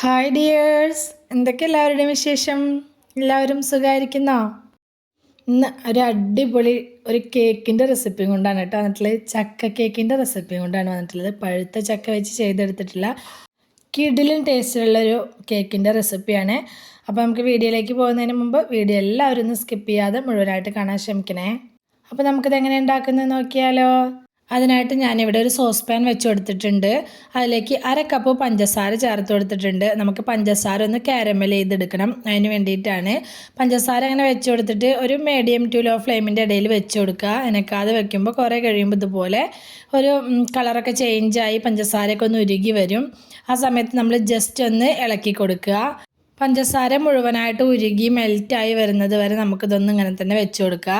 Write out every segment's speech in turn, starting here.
Hi dears എന്തൊക്കെ എല്ലാവരുടെയും വിശേഷം? എല്ലാവരും സുഖമായിരിക്കുന്നോ ഇന്ന് ഒരു അടിപൊളി ഒരു കേക്കിന്റെ റെസിപ്പി കൊണ്ടാണ് കേട്ടോ വന്നിട്ടുള്ളത്. ചക്ക കേക്കിന്റെ റെസിപ്പി കൊണ്ടാണ് വന്നിട്ടുള്ളത്. പഴുത്ത ചക്ക വെച്ച് ചെയ്തെടുത്തിട്ടുള്ള കിഡിലും ടേസ്റ്റിലുള്ളൊരു കേക്കിന്റെ റെസിപ്പിയാണ് അപ്പോൾ നമുക്ക് വീഡിയോയിലേക്ക് പോകുന്നതിന് മുമ്പ് വീഡിയോ എല്ലാവരും ഒന്ന് സ്കിപ്പ് ചെയ്യാതെ മുഴുവനായിട്ട് കാണാൻ ശ്രമിക്കണേ. അപ്പോൾ നമുക്കിത് എങ്ങനെ ഉണ്ടാക്കുന്നത് നോക്കിയാലോ. അതിനായിട്ട് ഞാനിവിടെ ഒരു സോസ് പാൻ വെച്ച് കൊടുത്തിട്ടുണ്ട്. അതിലേക്ക് അര കപ്പ് പഞ്ചസാര ചേർത്ത് കൊടുത്തിട്ടുണ്ട്. നമുക്ക് പഞ്ചസാര ഒന്ന് കാരമൽ ചെയ്തെടുക്കണം. അതിന് വേണ്ടിയിട്ടാണ്. പഞ്ചസാര അങ്ങനെ വെച്ച് കൊടുത്തിട്ട് ഒരു മീഡിയം ടു ലോ ഫ്ലെയിമിന്റെ ഇടയിൽ വെച്ച് കൊടുക്കുക. എനക്കാതെ വെക്കുമ്പോൾ കുറേ കഴിയുമ്പോൾ ഇതുപോലെ ഒരു കളറൊക്കെ ചേഞ്ചായി പഞ്ചസാരയൊക്കെ ഒന്ന് ഉരുകി വരും. ആ സമയത്ത് നമ്മൾ ജസ്റ്റ് ഒന്ന് ഇളക്കി കൊടുക്കുക. പഞ്ചസാര മുഴുവനായിട്ട് ഉരുകി മെൽറ്റായി വരുന്നത് വരെ നമുക്കിതൊന്നും ഇങ്ങനെ തന്നെ വെച്ച് കൊടുക്കുക.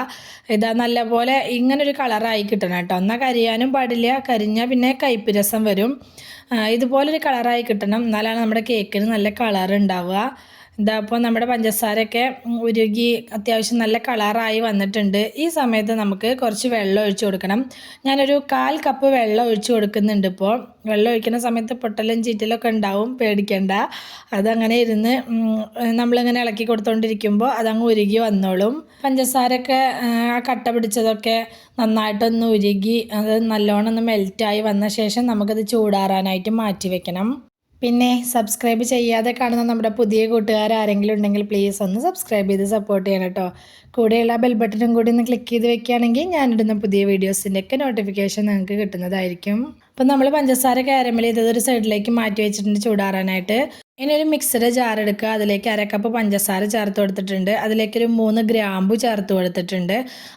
ഇതാ നല്ലപോലെ ഇങ്ങനൊരു കളറായി കിട്ടണം കേട്ടോ. എന്നാൽ കരിയാനും പാടില്ല കരിഞ്ഞാൽ പിന്നെ കയ്പ്പ് രസം വരും. ഇതുപോലൊരു കളറായി കിട്ടണം. എന്നാലാണ് നമ്മുടെ കേക്കിന് നല്ല കളർ ഉണ്ടാവുക. ഇതാ അപ്പോൾ നമ്മുടെ പഞ്ചസാരയൊക്കെ ഉരുകി അത്യാവശ്യം നല്ല കളറായി വന്നിട്ടുണ്ട്. ഈ സമയത്ത് നമുക്ക് കുറച്ച് വെള്ളം ഒഴിച്ചു കൊടുക്കണം. ഞാനൊരു കാൽ കപ്പ് വെള്ളം ഒഴിച്ചു കൊടുക്കുന്നുണ്ട് ഇപ്പോൾ വെള്ളം ഒഴിക്കുന്ന സമയത്ത് പൊട്ടലും ചീറ്റലൊക്കെ ഉണ്ടാവും പേടിക്കേണ്ട. അതങ്ങനെ ഇരുന്ന് നമ്മളിങ്ങനെ ഇളക്കി കൊടുത്തുകൊണ്ടിരിക്കുമ്പോൾ അതങ്ങ് ഉരുകി വന്നോളും. പഞ്ചസാരയൊക്കെ ആ കട്ട പിടിച്ചതൊക്കെ നന്നായിട്ടൊന്ന് ഉരുകി അത് നല്ലോണം ഒന്ന് മെൽറ്റായി വന്ന ശേഷം നമുക്കത് ചൂടാറാനായിട്ട് മാറ്റി വെക്കണം. പിന്നെ സബ്സ്ക്രൈബ് ചെയ്യാതെ കാണുന്ന നമ്മുടെ പുതിയ കൂട്ടുകാർ ആരെങ്കിലും ഉണ്ടെങ്കിൽ പ്ലീസ് ഒന്ന് സബ്സ്ക്രൈബ് ചെയ്ത് സപ്പോർട്ട് ചെയ്യണം കേട്ടോ കൂടെയുള്ള ബെൽ ബട്ടണും കൂടി ഒന്ന് ക്ലിക്ക് ചെയ്ത് വെക്കുകയാണെങ്കിൽ ഞാനിടുന്ന പുതിയ വീഡിയോസിന്റെ ഒക്കെ നോട്ടിഫിക്കേഷൻ നിങ്ങൾക്ക് കിട്ടുന്നതായിരിക്കും. അപ്പം നമ്മൾ പഞ്ചസാര കാരമൽ ഇതൊരു സൈഡിലേക്ക് മാറ്റി വെച്ചിട്ടുണ്ട് ചൂടാറാനായിട്ട്. ഇനി ഒരു മിക്സഡ് ജാർ എടുക്കുക. അതിലേക്ക് അരക്കപ്പ് പഞ്ചസാര ചേർത്ത് കൊടുത്തിട്ടുണ്ട്. അതിലേക്ക് ഒരു മൂന്ന് ഗ്രാമ്പു ചേർത്ത് കൊടുത്തിട്ടുണ്ട്.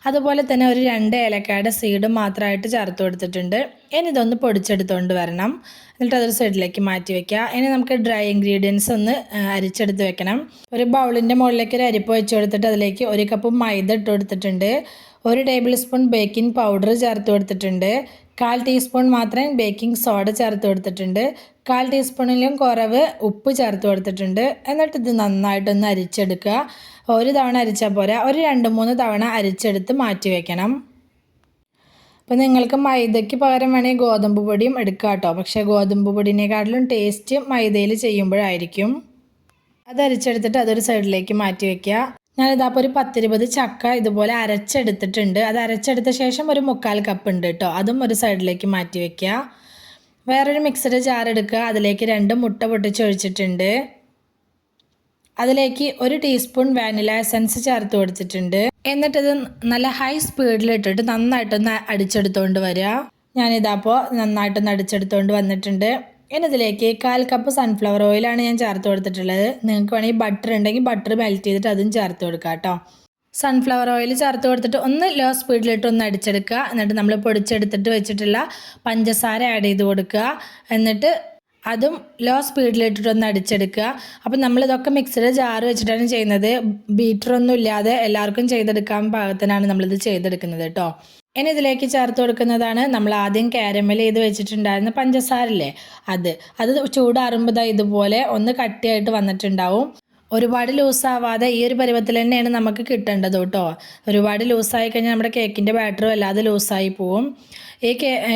അതുപോലെ തന്നെ ഒരു രണ്ട് ഏലക്കായുടെ സീഡ് മാത്രമായിട്ട് ചേർത്ത് കൊടുത്തിട്ടുണ്ട്. ഇനി ഇതൊന്ന് പൊടിച്ചെടുത്തുകൊണ്ട് വരണം. എന്നിട്ട് അതൊരു സൈഡിലേക്ക് മാറ്റി വെക്കുക. ഇനി നമുക്ക് ഡ്രൈ ഇൻഗ്രീഡിയൻസ് ഒന്ന് അരിച്ചെടുത്ത് വെക്കണം. ഒരു ബൗളിന്റെ മുകളിലേക്ക് ഒരു അരിപ്പ് വെച്ച് കൊടുത്തിട്ട് അതിലേക്ക് ഒരു കപ്പ് മൈദ ഇട്ട് കൊടുത്തിട്ടുണ്ട്. ഒരു ടേബിൾ സ്പൂൺ ബേക്കിംഗ് പൗഡർ ചേർത്ത് കൊടുത്തിട്ടുണ്ട്. കാൽ ടീസ്പൂൺ മാത്രം ബേക്കിംഗ് സോഡ ചേർത്ത് കൊടുത്തിട്ടുണ്ട്. കാൽ ടീസ്പൂണിലും കുറവ് ഉപ്പ് ചേർത്ത് കൊടുത്തിട്ടുണ്ട്. എന്നിട്ട് ഇത് നന്നായിട്ടൊന്ന് അരിച്ചെടുക്കുക. ഒരു തവണ അരിച്ചാൽ പോരാ. ഒരു രണ്ട് മൂന്ന് തവണ അരിച്ചെടുത്ത് മാറ്റി വയ്ക്കണം അപ്പോൾ നിങ്ങൾക്ക് മൈദയ്ക്ക് പകരം വേണമെങ്കിൽ ഗോതമ്പ് പൊടിയും എടുക്കാം കേട്ടോ. പക്ഷേ ഗോതമ്പ് പൊടിനേക്കാട്ടിലും ടേസ്റ്റ് മൈദയിൽ ചെയ്യുമ്പോഴായിരിക്കും. അത് അരിച്ചെടുത്തിട്ട് അതൊരു സൈഡിലേക്ക് മാറ്റി ഞാനിതപ്പോൾ ഒരു പത്തിരുപത് ചക്ക ഇതുപോലെ അരച്ചെടുത്തിട്ടുണ്ട്. അത് അരച്ചെടുത്ത ശേഷം ഒരു മുക്കാൽ കപ്പ് ഉണ്ട് കേട്ടോ അതും ഒരു സൈഡിലേക്ക് മാറ്റി വയ്ക്കുക വേറൊരു മിക്സഡ് ജാർ എടുക്കുക. അതിലേക്ക് രണ്ട് മുട്ട പൊട്ടിച്ചൊഴിച്ചിട്ടുണ്ട്. അതിലേക്ക് ഒരു ടീസ്പൂൺ വാനില എസൻസ് ചേർത്ത് കൊടുത്തിട്ടുണ്ട്. എന്നിട്ടിത് നല്ല ഹൈ സ്പീഡിൽ ഇട്ടിട്ട് നന്നായിട്ടൊന്ന് അടിച്ചെടുത്തുകൊണ്ട് വരിക ഞാനിതാപ്പോൾ നന്നായിട്ടൊന്ന് അടിച്ചെടുത്തുകൊണ്ട് വന്നിട്ടുണ്ട്. ഇനി ഇതിലേക്ക് കാൽ കപ്പ് സൺഫ്ലവർ ഓയിലാണ് ഞാൻ ചേർത്ത് കൊടുത്തിട്ടുള്ളത്. നിങ്ങൾക്ക് വേണമെങ്കിൽ ബട്ടർ ഉണ്ടെങ്കിൽ ബട്ടർ മെൽറ്റ് ചെയ്തിട്ട് അതും ചേർത്ത് കൊടുക്കുക കേട്ടോ. സൺഫ്ലവർ ഓയിൽ ചേർത്ത് കൊടുത്തിട്ട് ഒന്ന് ലോ സ്പീഡിലിട്ട് ഒന്ന് അടിച്ചെടുക്കുക. എന്നിട്ട് നമ്മൾ പൊടിച്ചെടുത്തിട്ട് വെച്ചിട്ടുള്ള പഞ്ചസാര ആഡ് ചെയ്ത് കൊടുക്കുക. എന്നിട്ട് അതും ലോ സ്പീഡിലിട്ടിട്ട് ഒന്ന് അടിച്ചെടുക്കുക. അപ്പം നമ്മളിതൊക്കെ മിക്സിയുടെ ജാർ വെച്ചിട്ടാണ് ചെയ്യുന്നത്. ബീറ്ററൊന്നും ഇല്ലാതെ എല്ലാവർക്കും ചെയ്തെടുക്കാൻ പാകത്തിനാണ് നമ്മളിത് ചെയ്തെടുക്കുന്നത് കേട്ടോ. ഇനി ഇതിലേക്ക് ചേർത്ത് കൊടുക്കുന്നതാണ്. നമ്മൾ ആദ്യം കാരമൽ ചെയ്ത് വെച്ചിട്ടുണ്ടായിരുന്ന പഞ്ചസാരല്ലേ? അത്. അത് ചൂടാറുമ്പോൾ ഇതുപോലെ ഒന്ന് കട്ടിയായിട്ട് വന്നിട്ടുണ്ടാവും. ഒരുപാട് ലൂസാവാതെ ഈ ഒരു പരുവത്തിൽ തന്നെയാണ് നമുക്ക് കിട്ടേണ്ടത് കേട്ടോ. ഒരുപാട് ലൂസായി കഴിഞ്ഞാൽ നമ്മുടെ കേക്കിന്റെ ബാറ്റർ വല്ലാതെ ലൂസായി പോവും. ഈ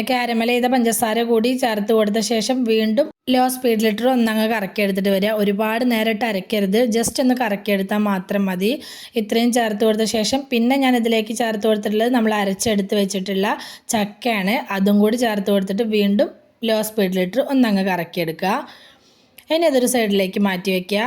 കാരമൽ ചെയ്ത പഞ്ചസാര കൂടി ചേർത്ത് കൊടുത്ത ശേഷം വീണ്ടും ലോ സ്പീഡിലിട്ട് ഒന്നങ്ങ് കറക്കിയെടുത്തിട്ട് വരിക. ഒരുപാട് നേരിട്ട് അരയ്ക്കരുത്. ജസ്റ്റ് ഒന്ന് കറക്കിയെടുത്താൽ മാത്രം മതി. ഇത്രയും ചേർത്ത് കൊടുത്ത ശേഷം പിന്നെ ഞാൻ ഇതിലേക്ക് ചേർത്ത് കൊടുത്തിട്ടുള്ളത് നമ്മൾ അരച്ചെടുത്ത് വെച്ചിട്ടുള്ള ചക്കയാണ്. അതും കൂടി ചേർത്ത് കൊടുത്തിട്ട് വീണ്ടും ലോ സ്പീഡിലിട്ട് ഒന്നങ്ങ് കറക്കിയെടുക്കുക. ഇനി അതൊരു സൈഡിലേക്ക് മാറ്റി വയ്ക്കുക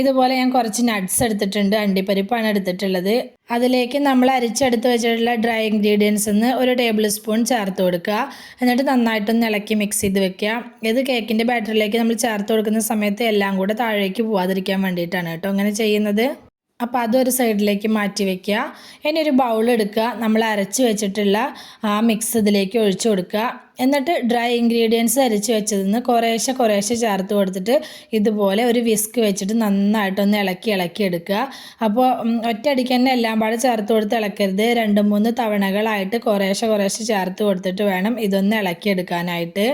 ഇതുപോലെ ഞാൻ കുറച്ച് നട്ട്സ് എടുത്തിട്ടുണ്ട് അണ്ടിപ്പരിപ്പാണ് എടുത്തിട്ടുള്ളത്. അതിലേക്ക് നമ്മൾ അരിച്ചെടുത്ത് വെച്ചിട്ടുള്ള ഡ്രൈ ഇൻഗ്രീഡിയൻസ് നിന്ന് ഒരു ടേബിൾ സ്പൂൺ ചേർത്ത് കൊടുക്കുക. എന്നിട്ട് നന്നായിട്ടൊന്ന് ഇളക്കി മിക്സ് ചെയ്ത് വെക്കുക. ഇത് കേക്കിന്റെ ബാറ്ററിലേക്ക് നമ്മൾ ചേർത്ത് കൊടുക്കുന്ന സമയത്ത് എല്ലാം കൂടെ താഴേക്ക് പോവാതിരിക്കാൻ വേണ്ടിയിട്ടാണ് കേട്ടോ അങ്ങനെ ചെയ്യുന്നത്. അപ്പോൾ അതൊരു സൈഡിലേക്ക് മാറ്റി വെക്കുക. ഇനി ഒരു ബൗൾ എടുക്കുക. നമ്മൾ അരച്ച് വെച്ചിട്ടുള്ള ആ മിക്സ് ഇതിലേക്ക് ഒഴിച്ചു കൊടുക്കുക. എന്നിട്ട് ഡ്രൈ ഇൻഗ്രീഡിയൻസ് അരച്ച് വെച്ചതിന്ന് കുറേശ്ശെ കുറേശ്ശെ ചേർത്ത് കൊടുത്തിട്ട് ഇതുപോലെ ഒരു വിസ്ക് വെച്ചിട്ട് നന്നായിട്ടൊന്ന് ഇളക്കി ഇളക്കി എടുക്കുക. അപ്പോൾ ഒറ്റയടിക്ക് തന്നെ എല്ലാം പാടെ ചേർത്ത് കൊടുത്ത് ഇളക്കരുത്. രണ്ട് മൂന്ന് തവണകളായിട്ട് കുറേശ്ശെ കുറേശ്ശെ ചേർത്ത് കൊടുത്തിട്ട് വേണം ഇതൊന്ന് ഇളക്കിയെടുക്കാനായിട്ട്.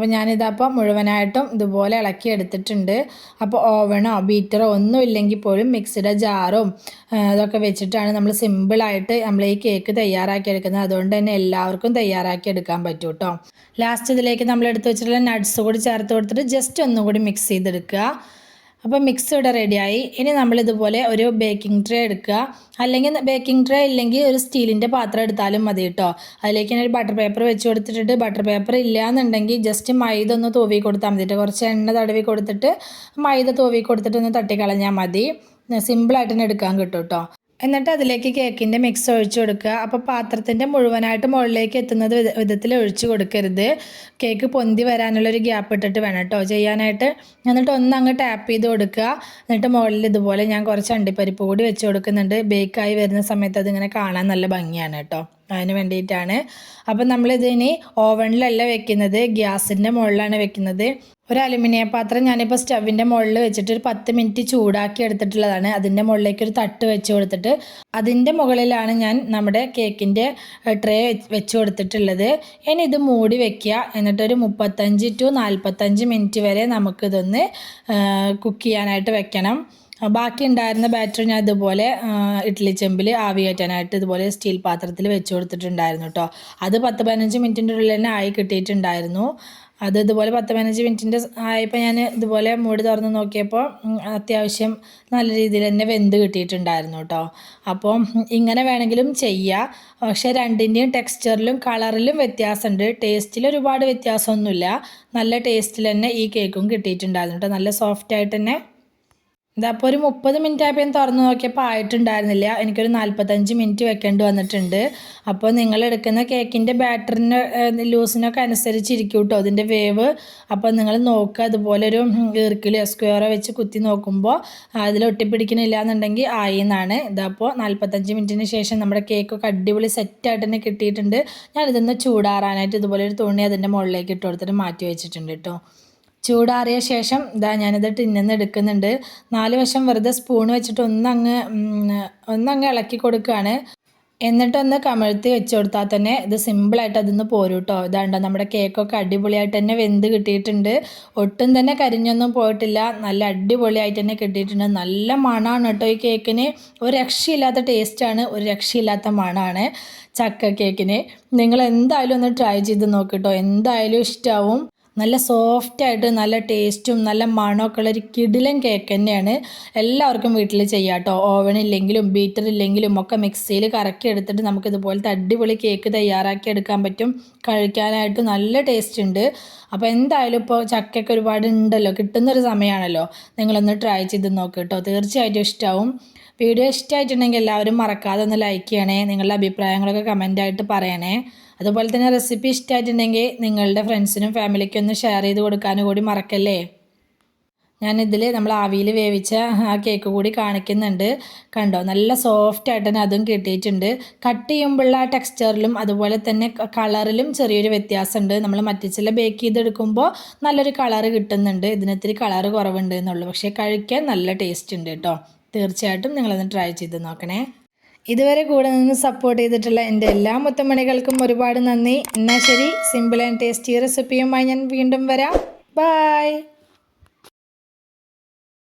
അപ്പോൾ ഞാനിതപ്പോൾ മുഴുവനായിട്ടും ഇതുപോലെ ഇളക്കി എടുത്തിട്ടുണ്ട്. അപ്പോൾ ഓവണോ ബീറ്ററോ ഒന്നും ഇല്ലെങ്കിൽ പോലും മിക്സിയുടെ ജാറും അതൊക്കെ വെച്ചിട്ടാണ് നമ്മൾ സിമ്പിളായിട്ട് നമ്മൾ ഈ കേക്ക് തയ്യാറാക്കി എടുക്കുന്നത് അതുകൊണ്ട് തന്നെ എല്ലാവർക്കും തയ്യാറാക്കി എടുക്കാൻ പറ്റും കേട്ടോ ലാസ്റ്റ് ഇതിലേക്ക് നമ്മൾ എടുത്ത് വെച്ചിട്ടുള്ള നട്ട്സ് കൂടി ചേർത്ത് കൊടുത്തിട്ട് ജസ്റ്റ് ഒന്നും കൂടി മിക്സ് ചെയ്തെടുക്കുക. അപ്പോൾ മിക്സ് ഇവിടെ റെഡിയായി ഇനി നമ്മളിതുപോലെ ഒരു ബേക്കിംഗ് ട്രേ എടുക്കുക. അല്ലെങ്കിൽ ബേക്കിംഗ് ട്രേ ഇല്ലെങ്കിൽ ഒരു സ്റ്റീലിന്റെ പാത്രം എടുത്താലും മതി കേട്ടോ അതിലേക്ക് ഞാൻ ഒരു ബട്ടർ പേപ്പർ വെച്ച് കൊടുത്തിട്ട് ബട്ടർ പേപ്പർ ഇല്ല എന്നുണ്ടെങ്കിൽ ജസ്റ്റ് മൈദ ഒന്ന് തൂവി കൊടുത്താൽ മതി കുറച്ച് എണ്ണ തടവി കൊടുത്തിട്ട് മൈദ തൂവി കൊടുത്തിട്ട് ഒന്ന് തട്ടിക്കളഞ്ഞാൽ മതി. സിമ്പിളായിട്ട് തന്നെ എടുക്കാൻ കിട്ടും കേട്ടോ എന്നിട്ട് അതിലേക്ക് കേക്കിന്റെ മിക്സ് ഒഴിച്ചു കൊടുക്കുക. അപ്പോൾ പാത്രത്തിന്റെ മുഴുവനായിട്ട് മുകളിലേക്ക് എത്തുന്നത് വിധത്തിൽ ഒഴിച്ചു കൊടുക്കരുത്. കേക്ക് പൊന്തി വരാനുള്ളൊരു ഗ്യാപ്പ് ഇട്ടിട്ട് വേണം കേട്ടോ ചെയ്യാനായിട്ട് എന്നിട്ട് ഒന്ന് അങ്ങ് ടാപ്പ് ചെയ്ത് കൊടുക്കുക. എന്നിട്ട് മുകളിൽ ഇതുപോലെ ഞാൻ കുറച്ച് അണ്ടിപ്പരിപ്പ് കൂടി വെച്ച് കൊടുക്കുന്നുണ്ട്. ബേക്കായി വരുന്ന സമയത്ത് അതിങ്ങനെ കാണാൻ നല്ല ഭംഗിയാണ് കേട്ടോ അതിന് വേണ്ടിയിട്ടാണ്. അപ്പം നമ്മളിതിനി ഓവണിലല്ല വെക്കുന്നത് ഗ്യാസിന്റെ മുകളിലാണ് വെക്കുന്നത്. ഒരു അലുമിനിയം പാത്രം ഞാനിപ്പോൾ സ്റ്റവിന്റെ മുകളിൽ വെച്ചിട്ട് ഒരു പത്ത് മിനിറ്റ് ചൂടാക്കി എടുത്തിട്ടുള്ളതാണ്. അതിന്റെ മുകളിലേക്ക് ഒരു തട്ട് വെച്ച് കൊടുത്തിട്ട് അതിന്റെ മുകളിലാണ് ഞാൻ നമ്മുടെ കേക്കിന്റെ ട്രേ വെച്ച് കൊടുത്തിട്ടുള്ളത്. ഇനി ഇത് മൂടി വെക്കുക. എന്നിട്ടൊരു മുപ്പത്തഞ്ച് ടു നാൽപ്പത്തഞ്ച് മിനിറ്റ് വരെ നമുക്കിതൊന്ന് കുക്ക് ചെയ്യാനായിട്ട് വെക്കണം. ബാക്കി ഉണ്ടായിരുന്ന ബാറ്റർ ഞാൻ ഇതുപോലെ ഇഡ്ഡലി ചെമ്പിൽ ആവി കയറ്റാനായിട്ട് ഇതുപോലെ സ്റ്റീൽ പാത്രത്തിൽ വെച്ച് കൊടുത്തിട്ടുണ്ടായിരുന്നു കേട്ടോ അത് പത്ത് പതിനഞ്ച് മിനിറ്റിന്റെ ഉള്ളിൽ തന്നെ ആയി കിട്ടിയിട്ടുണ്ടായിരുന്നു. അത് ഇതുപോലെ പത്ത് പതിനഞ്ച് മിനിറ്റിന്റെ ആയപ്പോൾ ഞാൻ ഇതുപോലെ മൂടി തുറന്ന് നോക്കിയപ്പോൾ അത്യാവശ്യം നല്ല രീതിയിൽ തന്നെ വെന്ത് കിട്ടിയിട്ടുണ്ടായിരുന്നു കേട്ടോ അപ്പോൾ ഇങ്ങനെ വേണമെങ്കിലും ചെയ്യുക പക്ഷേ രണ്ടിന്റെയും ടെക്സ്ചറിലും കളറിലും വ്യത്യാസമുണ്ട്. ടേസ്റ്റിൽ ഒരുപാട് വ്യത്യാസമൊന്നുമില്ല. നല്ല ടേസ്റ്റിൽ തന്നെ ഈ കേക്കും കിട്ടിയിട്ടുണ്ടായിരുന്നു കേട്ടോ നല്ല സോഫ്റ്റായിട്ട് തന്നെ ഇതപ്പോൾ ഒരു മുപ്പത് മിനിറ്റ് ആയപ്പോൾ ഞാൻ തുറന്ന് നോക്കിയപ്പോൾ ആയിട്ടുണ്ടായിരുന്നില്ല. എനിക്കൊരു നാൽപ്പത്തഞ്ച് മിനിറ്റ് വെക്കേണ്ടി വന്നിട്ടുണ്ട്. അപ്പോൾ നിങ്ങൾ എടുക്കുന്ന കേക്കിന്റെ ബാറ്ററിന് ലൂസിനൊക്കെ അനുസരിച്ചിരിക്കും കേട്ടോ അതിന്റെ വേവ്. അപ്പോൾ നിങ്ങൾ നോക്കുക അതുപോലെ ഒരു ഈർക്കിൽ സ്ക്വയറോ വെച്ച് കുത്തി നോക്കുമ്പോൾ അതിൽ ഒട്ടിപ്പിടിക്കണില്ല എന്നുണ്ടെങ്കിൽ ആയി എന്നാണ്. ഇതപ്പോൾ നാൽപ്പത്തഞ്ച് മിനിറ്റിന് ശേഷം നമ്മുടെ കേക്കൊക്കെ അടിപൊളി സെറ്റായിട്ട് തന്നെ കിട്ടിയിട്ടുണ്ട്. ഞാനിതൊന്ന് ചൂടാറാനായിട്ട് ഇതുപോലെ ഒരു തുണി അതിന്റെ മുകളിലേക്ക് ഇട്ട് കൊടുത്തിട്ട് മാറ്റി വെച്ചിട്ടുണ്ട് കേട്ടോ ചൂടാറിയ ശേഷം ഇതാ ഞാനിത് ടിന്നിന്ന് എടുക്കുന്നുണ്ട്. നാല് വശം വെറുതെ സ്പൂൺ വെച്ചിട്ട് ഒന്നങ്ങ് ഒന്നങ്ങ് ഇളക്കി കൊടുക്കുകയാണ്. എന്നിട്ടൊന്ന് കമഴ്ത്തി വെച്ച് കൊടുത്താൽ തന്നെ ഇത് സിമ്പിളായിട്ട് അതൊന്ന് പോരും കേട്ടോ ഇതാണ്ടോ നമ്മുടെ കേക്കൊക്കെ അടിപൊളിയായിട്ട് തന്നെ വെന്ത് കിട്ടിയിട്ടുണ്ട്. ഒട്ടും തന്നെ കരിഞ്ഞൊന്നും പോയിട്ടില്ല. നല്ല അടിപൊളിയായിട്ട് തന്നെ കിട്ടിയിട്ടുണ്ട്. നല്ല മണമാണ് കേട്ടോ ഈ കേക്കിന് ഒരു രക്ഷയില്ലാത്ത ടേസ്റ്റാണ് ഒരു രക്ഷയില്ലാത്ത മണമാണ് ചക്ക കേക്കിന് നിങ്ങൾ എന്തായാലും ഒന്ന് ട്രൈ ചെയ്ത് നോക്കിട്ടോ എന്തായാലും ഇഷ്ടമാവും നല്ല സോഫ്റ്റായിട്ട് നല്ല ടേസ്റ്റും നല്ല മണമൊക്കെ ഉള്ള ഒരു കിടിലൻ കേക്ക് തന്നെയാണ് എല്ലാവർക്കും വീട്ടിൽ ചെയ്യാം കേട്ടോ ഓവനില്ലെങ്കിലും ബീറ്റർ ഇല്ലെങ്കിലും ഒക്കെ മിക്സിയിൽ കറക്കി എടുത്തിട്ട് നമുക്ക് ഇതുപോലത്തെ അടിപൊളി കേക്ക് തയ്യാറാക്കി എടുക്കാൻ പറ്റും. കഴിക്കാനായിട്ട് നല്ല ടേസ്റ്റ് ഉണ്ട്. അപ്പോൾ എന്തായാലും ഇപ്പോൾ ചക്കയൊക്കെ ഒരുപാട് ഉണ്ടല്ലോ കിട്ടുന്നൊരു സമയമാണല്ലോ നിങ്ങളൊന്ന് ട്രൈ ചെയ്ത് നോക്ക് കേട്ടോ തീർച്ചയായിട്ടും ഇഷ്ടമാവും വീഡിയോ ഇഷ്ടമായിട്ടുണ്ടെങ്കിൽ എല്ലാവരും മറക്കാതെ ഒന്ന് ലൈക്ക് ചെയ്യണേ. നിങ്ങളുടെ അഭിപ്രായങ്ങളൊക്കെ കമന്റായിട്ട് പറയണേ. അതുപോലെ തന്നെ റെസിപ്പി ഇഷ്ടമായിട്ടുണ്ടെങ്കിൽ നിങ്ങളുടെ ഫ്രണ്ട്സിനും ഫാമിലിക്കും ഒന്ന് ഷെയർ ചെയ്ത് കൊടുക്കാനും കൂടി മറക്കല്ലേ? ഞാനിതിൽ നമ്മൾ ആവിയിൽ വേവിച്ച ആ കേക്ക് കൂടി കാണിക്കുന്നുണ്ട്. കണ്ടോ? നല്ല സോഫ്റ്റ് ആയിട്ട് തന്നെ അതും കിട്ടിയിട്ടുണ്ട്. കട്ട് ചെയ്യുമ്പോഴുള്ള ആ ടെക്സ്ചറിലും അതുപോലെ തന്നെ കളറിലും ചെറിയൊരു വ്യത്യാസമുണ്ട്. നമ്മൾ മറ്റു ചില ബേക്ക് ചെയ്തെടുക്കുമ്പോൾ നല്ലൊരു കളറ് കിട്ടുന്നുണ്ട്. ഇതിനൊത്തിരി കളറ് കുറവുണ്ട് എന്നുള്ളൂ. പക്ഷേ കഴിക്കാൻ നല്ല ടേസ്റ്റ് ഉണ്ട് കേട്ടോ. തീർച്ചയായിട്ടും നിങ്ങളൊന്ന് ട്രൈ ചെയ്ത് നോക്കണേ. ഇതുവരെ കൂടെ നിന്ന് സപ്പോർട്ട് ചെയ്തിട്ടുള്ള എന്റെ എല്ലാ മുത്തമണികൾക്കും ഒരുപാട് നന്ദി. എന്നാൽ ശരി സിമ്പിൾ ആൻഡ് ടേസ്റ്റി റെസിപ്പിയുമായി ഞാൻ വീണ്ടും വരാം. ബായ്